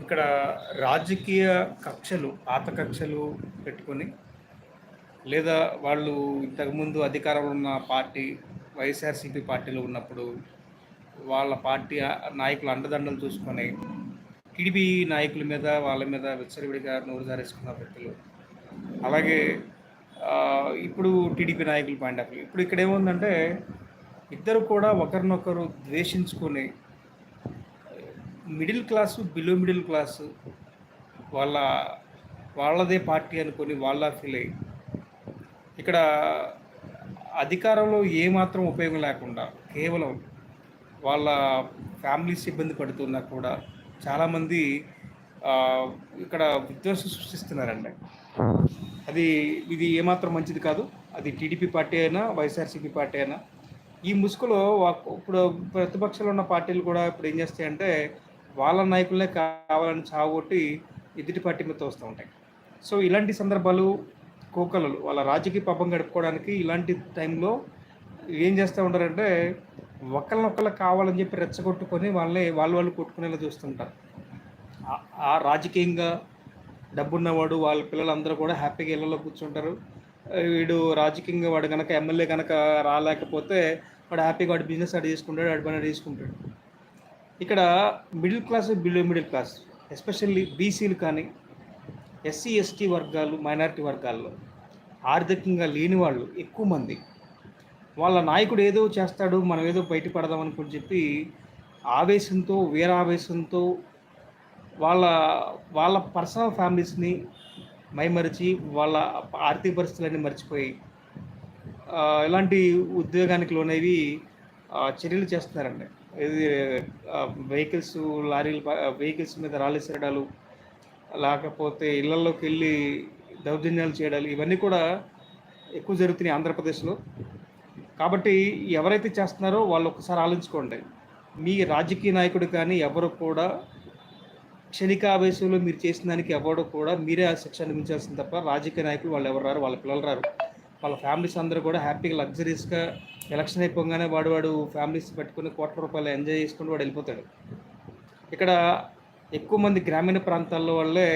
ఇక్కడ రాజకీయ కక్షలు పాత కక్షలు పెట్టుకొని లేదా వాళ్ళు ఇంతకుముందు అధికారంలో ఉన్న పార్టీ వైఎస్ఆర్సీపీ పార్టీలో ఉన్నప్పుడు వాళ్ళ పార్టీ నాయకుల అండదండలు చూసుకొని టీడీపీ నాయకుల మీద వాళ్ళ మీద విచ్చలవిడిగా నోరు జారేసుకున్న వ్యక్తులు. అలాగే ఇప్పుడు టీడీపీ నాయకుల పాయింట్ ఆఫ్ వ్యూ. ఇప్పుడు ఇక్కడ ఏముందంటే ఇద్దరు కూడా ఒకరినొకరు ద్వేషించుకొని middle class below middle class వాళ్ళ వాళ్ళదే పార్టీ అనుకొని వాళ్ళ ఫీల్ అయ్యి. ఇక్కడ అధికారంలో ఏమాత్రం ఉపయోగం లేకుండా కేవలం వాళ్ళ ఫ్యామిలీస్ ఇబ్బంది పడుతున్నా కూడా చాలామంది ఇక్కడ విధ్వంసం సృష్టిస్తున్నారండి. అది ఇది ఏమాత్రం మంచిది కాదు. అది టీడీపీ పార్టీ అయినా వైఎస్ఆర్సీపీ పార్టీ అయినా. ఈ ముసుగులో ఇప్పుడు ప్రతిపక్షంలో ఉన్న పార్టీలు కూడా ఇప్పుడు ఏం చేస్తాయంటే వాళ్ళ నాయకులనే కావాలని చావగొట్టి ఎదుటి పార్టీ మీద తోస్తూ ఉంటాయి. సో ఇలాంటి సందర్భాలు కోకలలు వాళ్ళ రాజకీయ పబ్బం గడుపుకోవడానికి ఇలాంటి టైంలో ఏం చేస్తూ ఉంటారంటే ఒకళ్ళనొక్కళ్ళు కావాలని చెప్పి రెచ్చగొట్టుకొని వాళ్ళని వాళ్ళు వాళ్ళు కొట్టుకునేలా చూస్తుంటారు. ఆ- రాజకీయంగా డబ్బున్నవాడు వాళ్ళ పిల్లలందరూ కూడా హ్యాపీగా ఇళ్ళలో కూర్చుంటారు. వీడు రాజకీయంగా వాడు కనుక ఎమ్మెల్యే కనుక రాలేకపోతే వాడు హ్యాపీగా వాడు బిజినెస్ అడ్ చేసుకుంటాడు వాడు పని చేసుకుంటాడు. ఇక్కడ middle class below middle class especially బీసీలు కానీ ఎస్సీ ఎస్టీ వర్గాలు మైనారిటీ వర్గాల్లో ఆర్థికంగా లేని వాళ్ళు ఎక్కువ మంది. వాళ్ళ నాయకుడు ఏదో చేస్తాడు మనం ఏదో బయటపడదాం అనుకుని చెప్పి ఆవేశంతో వీరావేశంతో వాళ్ళ వాళ్ళ పర్సనల్ ఫ్యామిలీస్ని మైమరిచి వాళ్ళ ఆర్థిక పరిస్థితులన్నీ మర్చిపోయి ఇలాంటి ఉద్యోగానికి లోనేవి చర్యలు చేస్తున్నారండి. ఇది వెహికల్స్ లారీలు వెహికల్స్ మీద రాళ్ళేసేయడాలు లేకపోతే ఇళ్ళలోకి వెళ్ళి దౌర్జన్యాలు చేయడాలు ఇవన్నీ కూడా ఎక్కువ జరుగుతున్నాయి ఆంధ్రప్రదేశ్లో. కాబట్టి ఎవరైతే చేస్తున్నారో వాళ్ళు ఒకసారి ఆలోచించుకోండి. మీ రాజకీయ నాయకుడు కానీ ఎవరు కూడా క్షణికావేశంలో మీరు చేసిన దానికి ఎవరు కూడా మీరే ఆ శిక్ష అనిపించాల్సింది తప్ప రాజకీయ నాయకులు వాళ్ళు ఎవరు రారు వాళ్ళ పిల్లలు రారు. వాళ్ళ ఫ్యామిలీస్ అందరూ కూడా హ్యాపీగా లగ్జరీస్గా ఎలక్షన్ అయిపోగానే వాడు వాడు ఫ్యామిలీస్ పెట్టుకుని కోట్ల రూపాయలు ఎంజాయ్ చేసుకుంటూ వాడు వెళ్ళిపోతాడు. ఇక్కడ ఎక్కువ మంది గ్రామీణ ప్రాంతాల్లో వాళ్ళే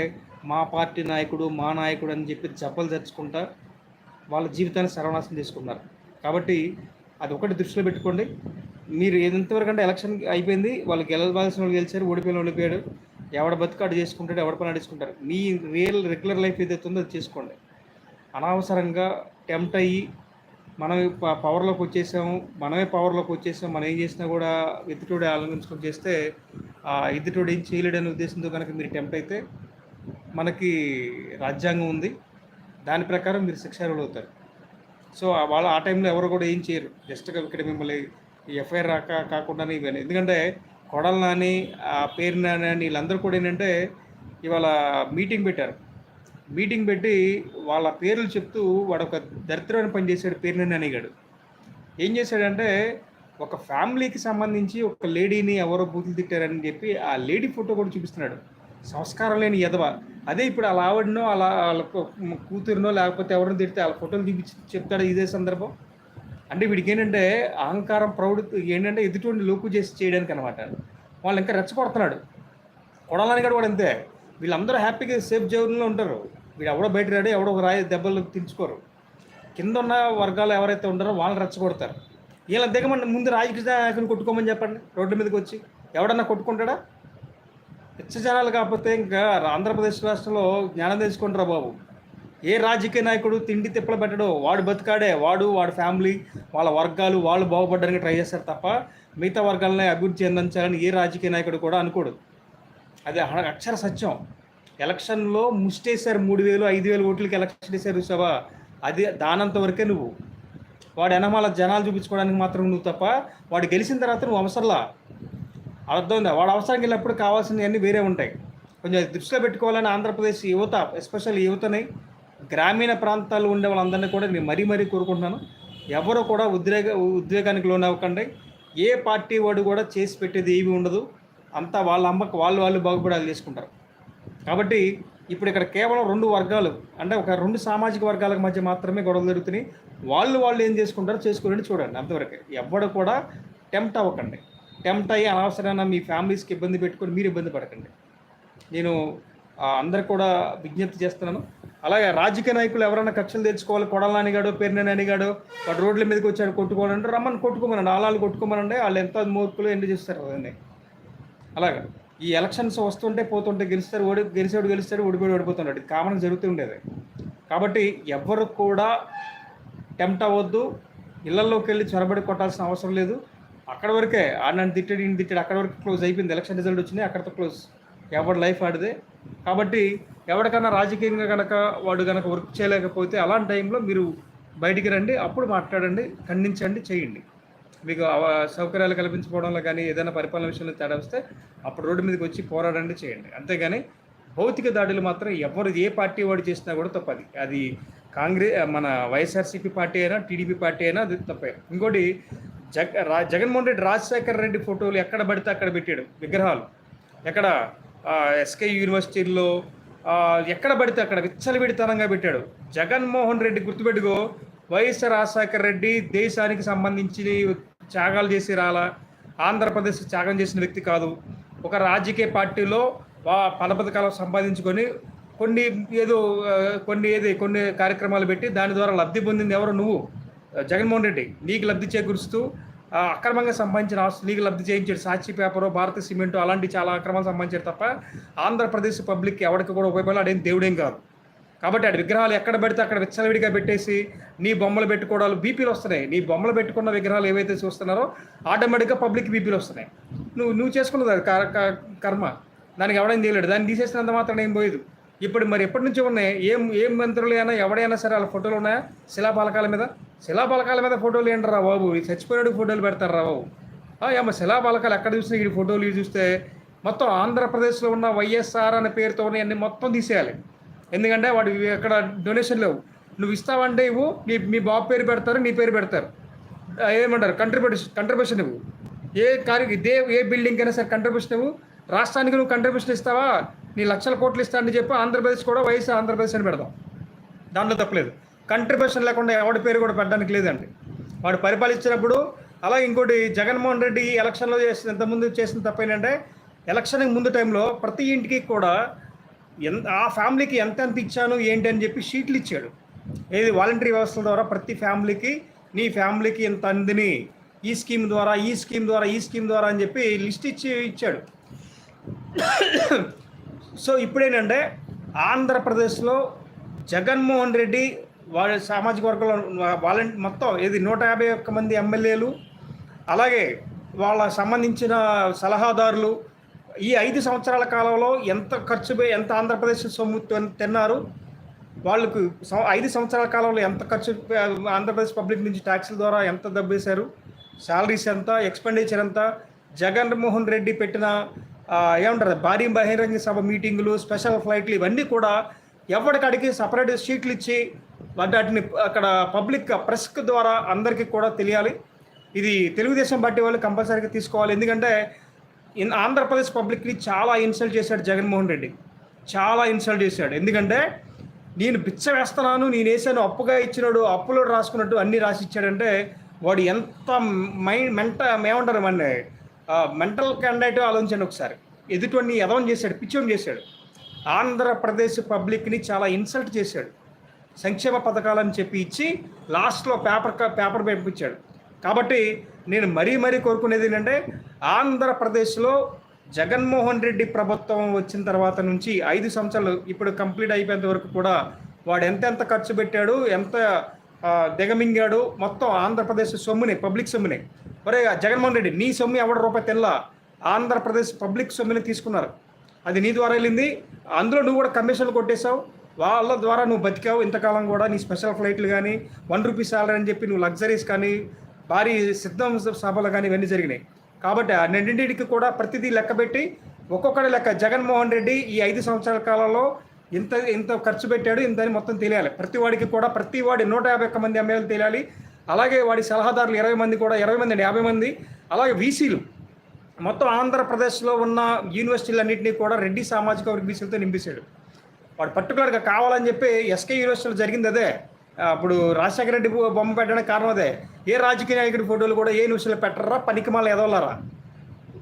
మా పార్టీ నాయకుడు మా నాయకుడు అని చెప్పి జబ్బలు తెచ్చుకుంటా వాళ్ళ జీవితాన్ని సర్వనాశనం చేసుకున్నారు. కాబట్టి అది ఒకటి దృష్టిలో పెట్టుకోండి. మీరు ఎంతవరకు అంటే ఎలక్షన్ అయిపోయింది వాళ్ళు గెలవాల్సిన వాళ్ళు గెలిచారు ఓడిపోయిన వాళ్ళు ఓడిపోయాడు. ఎవడ బతుకు అటు చేసుకుంటాడు ఎవడ పని అడుచుకుంటారు మీ రియల్ రెగ్యులర్ లైఫ్ ఏదైతే ఉందో అది చేసుకోండి. అనవసరంగా టెంప్ట్ అయ్యి మనం ప- పవర్లోకి వచ్చేసాము మనమే పవర్లోకి వచ్చేసాం మనం ఏం చేసినా కూడా ఎదుటోడు ఆలోచించుకొని చేస్తే ఆ ఎదుటోడు ఏం చేయలేడనే ఉద్దేశంతో కనుక మీరు టెంప్ట్ అయితే మనకి రాజ్యాంగం ఉంది. దాని ప్రకారం మీరు శిక్ష అవుతారు. సో వాళ్ళు వాళ్ళ ఆ టైంలో ఎవరు కూడా ఏం చేయరు. జస్ట్గా ఇక్కడ మిమ్మల్ని ఎఫ్ఐఆర్ రాక కాకుండానే ఇవన్నీ ఎందుకంటే కొడలు నాని ఆ పేరు నాని వీళ్ళందరూ కూడా ఏంటంటే ఇవాళ మీటింగ్ పెట్టారు. మీటింగ్ పెట్టి వాళ్ళ పేర్లు చెప్తూ వాడు ఒక దరిద్రమైన పని చేశాడు పేరుని అనిగాడు ఏం చేశాడంటే ఒక ఫ్యామిలీకి సంబంధించి ఒక లేడీని ఎవరో బూతులు తిట్టారని చెప్పి ఆ లేడీ ఫోటో కూడా చూపిస్తున్నాడు. సంస్కారం లేని ఎదవ అదే ఇప్పుడు అలా ఆవిడనో అలా వాళ్ళ కూతురునో లేకపోతే ఎవరినో తిడితే వాళ్ళ ఫోటోలు చూపించి చెప్తాడు ఇదే సందర్భం. అంటే వీడికి ఏంటంటే అహంకారం ప్రౌఢ ఏంటంటే ఎదుటి లోకు చేసి చేయడానికి అనమాట వాళ్ళు ఇంకా రెచ్చగొడుతున్నాడు. కొడాలని కూడా వాడు అంతే. వీళ్ళందరూ హ్యాపీగా సేఫ్ జోన్లో ఉంటారు. వీడు ఎవడో బయట రాడు ఎవడో ఒక రాయి దెబ్బలు తించుకోరు కింద ఉన్న వర్గాలు ఎవరైతే ఉంటారో వాళ్ళని రెచ్చగొడతారు. వీళ్ళ దిగమని ముందు రాజకీయ నాయకుని కొట్టుకోమని చెప్పండి రోడ్ల మీదకి వచ్చి. ఎవడన్నా కొట్టుకుంటాడా? పిచ్చ జనాలు కాకపోతే ఇంకా ఆంధ్రప్రదేశ్ రాష్ట్రంలో జ్ఞానం తెచ్చుకుంటారా బాబు? ఏ రాజకీయ నాయకుడు తిండి తిప్పలు పెట్టడో వాడు బతికాడే వాడు వాడి ఫ్యామిలీ వాళ్ళ వర్గాలు వాళ్ళు బాగుపడడానికి ట్రై చేస్తారు తప్ప మిగతా వర్గాలని అభివృద్ధి చెందించాలని ఏ రాజకీయ నాయకుడు కూడా అనుకోడు. అది అక్షర సత్యం. ఎలక్షన్లో ముస్టేశారు మూడు వేలు ఐదు వేలు ఓట్లకి ఎలక్షన్ వేసారు చూసావా? అది దానంత వరకే నువ్వు. వాడు ఎనమాల జనాలు చూపించుకోవడానికి మాత్రం నువ్వు తప్ప వాడు గెలిచిన తర్వాత నువ్వు అవసరంలా? అర్థం వాడు అవసరం వెళ్ళినప్పుడు కావాల్సినవన్నీ వేరే ఉంటాయి. కొంచెం దృష్టిలో పెట్టుకోవాలని ఆంధ్రప్రదేశ్ యువత ఎస్పెషల్ యువతని గ్రామీణ ప్రాంతాల్లో ఉండే వాళ్ళందరినీ కూడా నేను మరీ మరీ కోరుకుంటున్నాను. ఎవరు కూడా ఉద్రేక ఉద్వేగానికి లోనవ్వకండి. ఏ పార్టీ వాడు కూడా చేసి పెట్టేది ఏమీ ఉండదు. అంతా వాళ్ళ అమ్మకు వాళ్ళు వాళ్ళు బాగుపడాలి చేసుకుంటారు కాబట్టి ఇప్పుడు ఇక్కడ కేవలం రెండు వర్గాలు అంటే ఒక రెండు సామాజిక వర్గాలకు మధ్య మాత్రమే గొడవలు జరుగుతున్నాయి. వాళ్ళు వాళ్ళు ఏం చేసుకుంటారో చేసుకోవాలని చూడండి అంతవరకు. ఎవ్వడు కూడా టెంప్ట్ అవ్వకండి. టెంప్ట్ అయ్యి అనవసరమైన మీ ఫ్యామిలీస్కి ఇబ్బంది పెట్టుకొని మీరు ఇబ్బంది పడకండి. నేను అందరు కూడా విజ్ఞప్తి చేస్తున్నాను. అలాగే రాజకీయ నాయకులు ఎవరైనా కక్షలు తెచ్చుకోవాలి కొడాలని అనిగాడు పేరునని అనిగాడు వాడు రోడ్ల మీదకి వచ్చాడు కొట్టుకోవాలంటే రమ్మని కొట్టుకోమనండి. ఆలాలు కొట్టుకోమనండి. వాళ్ళు ఎంత మూర్ఖులు ఎన్ని చేస్తారు కదండి అలాగా. ఈ ఎలక్షన్స్ వస్తుంటే పోతుంటే గెలుస్తారు ఓడి గెలిచేవాడు గెలుస్తాడు ఓడిపోయి ఓడిపోతున్నాడు. ఇది కామన్ జరుగుతూ ఉండేది. కాబట్టి ఎవరు కూడా టెంప్ట్ అవ్వద్దు. ఇళ్ళలోకి వెళ్ళి చొరబడి కొట్టాల్సిన అవసరం లేదు. అక్కడ వరకే ఆడిని తిట్టాడు ఈయన తిట్టాడు అక్కడ వరకు క్లోజ్ అయిపోయింది. ఎలక్షన్ రిజల్ట్ వచ్చినాయి అక్కడితో క్లోజ్. ఎవరి లైఫ్ ఆడిదే. కాబట్టి ఎవరికైనా రాజకీయంగా కనుక వాడు కనుక వర్క్ చేయలేకపోతే అలాంటి టైంలో మీరు బయటికి రండి అప్పుడు మాట్లాడండి ఖండించండి చేయండి. మీకు అవ- సౌకర్యాలు కల్పించుకోవడంలో కానీ ఏదైనా పరిపాలన విషయంలో తేడా వస్తే అప్పుడు రోడ్డు మీదకి వచ్చి పోరాడండి చేయండి. అంతేగాని భౌతిక దాడులు మాత్రం ఎవరు ఏ పార్టీ వాడు చేసినా కూడా తప్పది. అది కాంగ్రెస్ మన వైఎస్ఆర్సీపీ పార్టీ అయినా టీడీపీ పార్టీ అయినా అది తప్పే. ఇంకోటి జగ రా జగన్మోహన్ రెడ్డి రాజశేఖర్ రెడ్డి ఫోటోలు ఎక్కడ పడితే అక్కడ పెట్టాడు విగ్రహాలు. ఎక్కడ ఎస్కే యూనివర్సిటీల్లో ఎక్కడ పడితే అక్కడ విచ్చలవిడితనంగా పెట్టాడు. జగన్మోహన్ రెడ్డి గుర్తుపెట్టుకో వైఎస్ రాజశేఖర్ రెడ్డి దేశానికి సంబంధించి త్యాగాలు చేసి రాలా. ఆంధ్రప్రదేశ్ త్యాగం చేసిన వ్యక్తి కాదు. ఒక రాజకీయ పార్టీలో వా పథకాలు సంపాదించుకొని కొన్ని ఏదో కొన్ని ఏది కొన్ని కార్యక్రమాలు పెట్టి దాని ద్వారా లబ్ధి పొందింది ఎవరు? నువ్వు. జగన్మోహన్ రెడ్డి. నీకు లబ్ధి చేకూరుస్తూ అక్రమంగా సంబంధించిన ఆస్తులు నీకు లబ్ధి చేయించాడు. సాక్షి పేపరు భారత సిమెంటు అలాంటి చాలా అక్రమాలు సంబంధించాడు తప్ప ఆంధ్రప్రదేశ్ పబ్లిక్ ఎవరికి కూడా ఉపయోగపడాలి అదేం దేవుడేం కాదు. కాబట్టి అటు విగ్రహాలు ఎక్కడ పెడితే అక్కడ విచ్చలవిడిగా పెట్టేసి నీ బొమ్మలు పెట్టుకోవడాలు బీపీలు వస్తున్నాయి. నీ బొమ్మలు పెట్టుకున్న విగ్రహాలు ఏవైతే చూస్తున్నారో ఆటోమేటిక్గా పబ్లిక్ బీపీలు వస్తున్నాయి. నువ్వు నువ్వు చేసుకున్నది అది క- కర్మ. దానికి ఎవడేం చేయలేడు. దాన్ని తీసేసినంత మాత్రం ఏం పోయేది? ఇప్పుడు మరి ఎప్పటి నుంచి ఉన్నాయి? ఏం ఏం మంత్రులు అయినా ఎవడైనా సరే వాళ్ళ ఫోటోలు ఉన్నాయా? శిలాపాలకాల మీద? శిలాపాలకాల మీద ఫోటోలు ఏంటరా బాబు? ఈ చచ్చిపోయినాడు ఫోటోలు పెడతారా బాబు? ఆ, ఏమో శిలాపాలకాలు ఎక్కడ చూసినా ఈ ఫోటోలు చూస్తే మొత్తం ఆంధ్రప్రదేశ్లో ఉన్న వైఎస్ఆర్ అనే పేరుతో అన్ని మొత్తం తీసేయాలి. ఎందుకంటే వాడు అక్కడ డొనేషన్ లేవు. నువ్వు ఇస్తావంటే ఇవ్వు నీ మీ బాబు పేరు పెడతారు నీ పేరు పెడతారు. ఏమంటారు? కంట్రిబ్యూషన్ కంట్రిబ్యూషన్ ఇవ్వు. ఏ కార్య ఇదే ఏ బిల్డింగ్ అయినా సరే కంట్రిబ్యూషన్ ఇవ్వు. రాష్ట్రానికి నువ్వు కంట్రిబ్యూషన్ ఇస్తావా? నీ లక్షల కోట్లు ఇస్తా అని చెప్పి ఆంధ్రప్రదేశ్ కూడా వైఎస్ ఆంధ్రప్రదేశ్ అని పెడదాం. దాంట్లో తప్పలేదు కంట్రిబ్యూషన్ లేకుండా ఎవడి పేరు కూడా పెట్టడానికి లేదండి. వాడు పరిపాలించినప్పుడు అలా ఇంకోటి జగన్మోహన్ రెడ్డి ఎలక్షన్లో చేసిన ఇంతకుముందు చేసిన తప్ప ఏంటంటే ఎలక్షన్కి ముందు టైంలో ప్రతి ఇంటికి కూడా ఎంత ఆ ఫ్యామిలీకి ఎంత ఎంత ఇచ్చాను ఏంటి అని చెప్పి షీట్లు ఇచ్చాడు. ఏది వాలంటరీ వ్యవస్థ ద్వారా ప్రతి ఫ్యామిలీకి నీ ఫ్యామిలీకి ఇంత అందిని ఈ స్కీమ్ ద్వారా ఈ స్కీమ్ ద్వారా ఈ స్కీమ్ ద్వారా అని చెప్పి లిస్ట్ ఇచ్చి ఇచ్చాడు. సో ఇప్పుడేంటంటే ఆంధ్రప్రదేశ్లో జగన్మోహన్ రెడ్డి వాళ్ళ సామాజిక వర్గంలో వాలంటీ మొత్తం ఇది నూట యాభై ఒక్క మంది ఎమ్మెల్యేలు అలాగే వాళ్ళ సంబంధించిన సలహాదారులు ఈ ఐదు సంవత్సరాల కాలంలో ఎంత ఖర్చు ఎంత ఆంధ్రప్రదేశ్ సొమ్ము తిన్నారు? వాళ్ళకు ఐదు సంవత్సరాల కాలంలో ఎంత ఖర్చు ఆంధ్రప్రదేశ్ పబ్లిక్ నుంచి ట్యాక్సుల ద్వారా ఎంత దబ్బేశారు శాలరీస్ ఎంత? ఎక్స్పెండిచర్ ఎంత? జగన్మోహన్ రెడ్డి పెట్టిన ఏమంటారు? భారీ బహిరంగ సభ మీటింగులు స్పెషల్ ఫ్లైట్లు ఇవన్నీ కూడా ఎవరికడికి సపరేట్ షీట్లు ఇచ్చి వాటిని అక్కడ పబ్లిక్ ప్రెస్ ద్వారా అందరికీ కూడా తెలియాలి. ఇది తెలుగుదేశం పార్టీ వాళ్ళు కంపల్సరీగా తీసుకోవాలి. ఎందుకంటే ఇన్ ఆంధ్రప్రదేశ్ పబ్లిక్ని చాలా ఇన్సల్ట్ చేశాడు జగన్మోహన్ రెడ్డి. చాలా ఇన్సల్ట్ చేశాడు. ఎందుకంటే నేను పిచ్చ వేస్తున్నాను నేను వేసాను అప్పుగా ఇచ్చినాడు అప్పులో రాసుకున్నట్టు అన్నీ రాసి ఇచ్చాడంటే వాడు ఎంత మైండ్ మెంట ఏమంటారు మన మెంటల్ క్యాండిడేట్ ఆలోచించండి ఒకసారి. ఎదుటివన్నీ ఎదవం చేశాడు పిచ్చోని చేశాడు. ఆంధ్రప్రదేశ్ పబ్లిక్ని చాలా ఇన్సల్ట్ చేశాడు. సంక్షేమ పథకాలని చెప్పి ఇచ్చి లాస్ట్లో పేపర్ క- పేపర్ పంపించాడు. కాబట్టి నేను మరీ మరీ కోరుకునేది ఏంటంటే ఆంధ్రప్రదేశ్లో జగన్మోహన్ రెడ్డి ప్రభుత్వం వచ్చిన తర్వాత నుంచి ఐదు సంవత్సరాలు ఇప్పుడు కంప్లీట్ అయిపోయేంత వరకు కూడా వాడు ఎంతెంత ఖర్చు పెట్టాడు ఎంత దిగమింగాడు మొత్తం ఆంధ్రప్రదేశ్ సొమ్ముని పబ్లిక్ సొమ్ముని. ఒరే జగన్మోహన్ రెడ్డి నీ సొమ్ము ఎవడ రూపాయి తెల్లా? ఆంధ్రప్రదేశ్ పబ్లిక్ సొమ్ముని తీసుకున్నారు. అది నీ ద్వారా వెళ్ళింది. అందులో నువ్వు కూడా కమిషన్లు కొట్టేశావు. వాళ్ళ ద్వారా నువ్వు బతికావు. ఇంతకాలం కూడా నీ స్పెషల్ ఫ్లైట్లు కానీ వన్ రూపీస్ సాలరీ అని చెప్పి నువ్వు లగ్జరీస్ కానీ భారీ సిద్ధం సభలు కానీ ఇవన్నీ జరిగినాయి. కాబట్టి ఆ రెండింటికి కూడా ప్రతిదీ లెక్కబెట్టి ఒక్కొక్కటి లెక్క జగన్మోహన్ రెడ్డి ఈ ఐదు సంవత్సరాల కాలంలో ఇంత ఇంత ఖర్చు పెట్టాడు ఇంత అని మొత్తం తెలియాలి. ప్రతి వాడికి కూడా ప్రతి వాడి నూట యాభై ఒక్క మంది ఎమ్మెల్యేలు తెలియాలి. అలాగే వాడి సలహాదారులు ఇరవై మంది కూడా ఇరవై మంది అండి యాభై మంది. అలాగే వీసీలు. మొత్తం ఆంధ్రప్రదేశ్లో ఉన్న యూనివర్సిటీలన్నింటినీ కూడా రెడ్డి సామాజిక వర్గ బీసీలతో నింపేశాడు. వాడు పర్టికులర్గా కావాలని చెప్పి ఎస్కే యూనివర్సిటీలో జరిగింది అదే. అప్పుడు రాజశేఖర రెడ్డి బొమ్మ పెట్టడానికి కారణం అదే. ఏ రాజకీయ నాయకుడి ఫోటోలు కూడా ఏ న్యూస్లో పెట్టరా పనికి మళ్ళీ ఎదవలరా?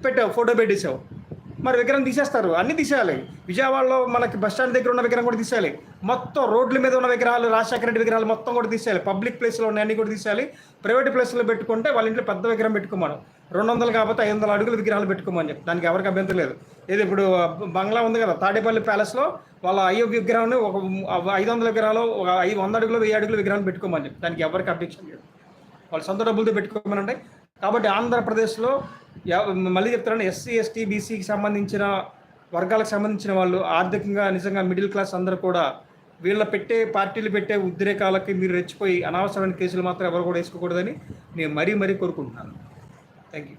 పెట్టావు ఫోటో పెట్టేసావు. మరి విగ్రహం తీసేస్తారు. అన్నీ తీసేయాలి. విజయవాడలో మనకి బస్ స్టాండ్ దగ్గర ఉన్న విగ్రహం కూడా తీసేయాలి. మొత్తం రోడ్ల మీద ఉన్న విగ్రహాలు రాజశేఖర రెడ్డి విగ్రహాలు మొత్తం కూడా తీసేయాలి. పబ్లిక్ ప్లేస్లో ఉన్న అన్ని కూడా తీసేయాలి. ప్రైవేట్ ప్లేస్లో పెట్టుకుంటే వాళ్ళ ఇంట్లో పెద్ద విగ్రహం పెట్టుకోమను. రెండు వందలు కాకపోతే ఐదు వందల అడుగుల విగ్రహాలు పెట్టుకోమని చెప్పి. దానికి ఎవరికి అభ్యంతరం లేదు. ఇది ఇప్పుడు బంగ్లా ఉంది కదా తాడేపల్లి ప్యాలెస్లో వాళ్ళ అయ్యో విగ్రహాన్ని ఒక ఐదు వందల విగ్రహాలు ఒక ఐదు వంద అడుగులు వెయ్యి అడుగుల విగ్రహాన్ని పెట్టుకోమని చెప్పి. దానికి ఎవరికి అబ్జెక్షన్ లేదు. వాళ్ళు సొంత డబ్బులతో పెట్టుకోమని అంటే కాబట్టి ఆంధ్రప్రదేశ్లో మళ్ళీ చెప్తారని ఎస్సీ ఎస్టీ బీసీకి సంబంధించిన వర్గాలకు సంబంధించిన వాళ్ళు ఆర్థికంగా నిజంగా మిడిల్ క్లాస్ అందరూ కూడా వీళ్ళ పెట్టే పార్టీలు పెట్టే ఉద్రేకాలకి మీరు రెచ్చిపోయి అనవసరమైన కేసులు మాత్రం ఎవరు కూడా వేసుకోకూడదని నేను మరీ మరీ కోరుకుంటున్నాను. Thank you